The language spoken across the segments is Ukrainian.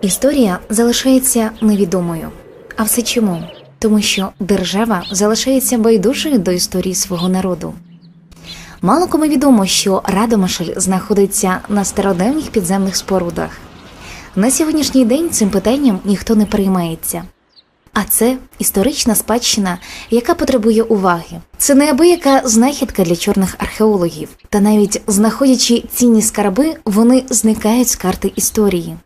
Історія залишається невідомою. А все чому? Тому що держава залишається байдужою до історії свого народу. Мало кому відомо, що Радомишль знаходиться на стародавніх підземних спорудах. На сьогоднішній день цим питанням ніхто не переймається. А це історична спадщина, яка потребує уваги. Це неабияка знахідка для чорних археологів, та навіть знаходячи цінні скарби, вони зникають з карти історії.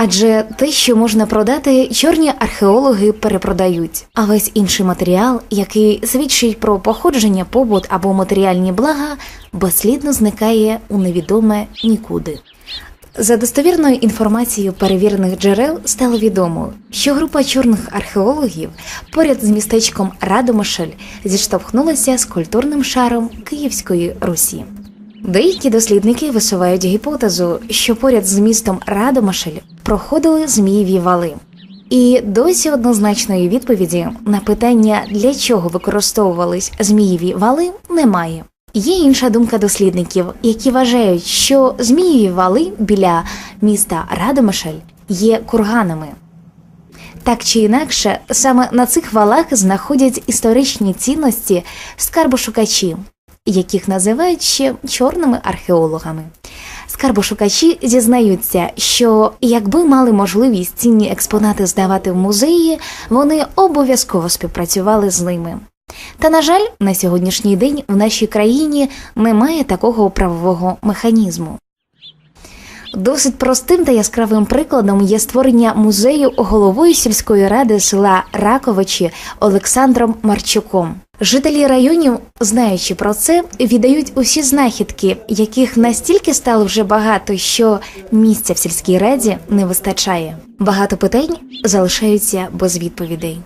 Адже те, що можна продати, чорні археологи перепродають. А весь інший матеріал, який свідчить про походження, побут або матеріальні блага, безслідно зникає у невідоме нікуди. За достовірною інформацією перевірених джерел стало відомо, що група чорних археологів поряд з містечком Радомишль зіштовхнулася з культурним шаром Київської Русі. Деякі дослідники висувають гіпотезу, що поряд з містом Радомишль проходили змієві вали. І досі однозначної відповіді на питання, для чого використовувались змієві вали, немає. Є інша думка дослідників, які вважають, що змієві вали біля міста Радомишль є курганами. Так чи інакше, саме на цих валах знаходять історичні цінності скарбошукачі, яких називають ще чорними археологами. Скарбошукачі зізнаються, що якби мали можливість цінні експонати здавати в музеї, вони обов'язково співпрацювали з ними. Та, на жаль, на сьогоднішній день в нашій країні немає такого правового механізму. Досить простим та яскравим прикладом є створення музею головою сільської ради села Раковичі Олександром Марчуком. Жителі районів, знаючи про це, віддають усі знахідки, яких настільки стало вже багато, що місця в сільській раді не вистачає. Багато питань залишаються без відповідей.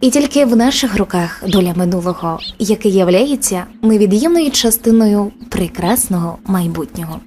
І тільки в наших руках доля минулого, яке являється невід'ємною частиною прекрасного майбутнього.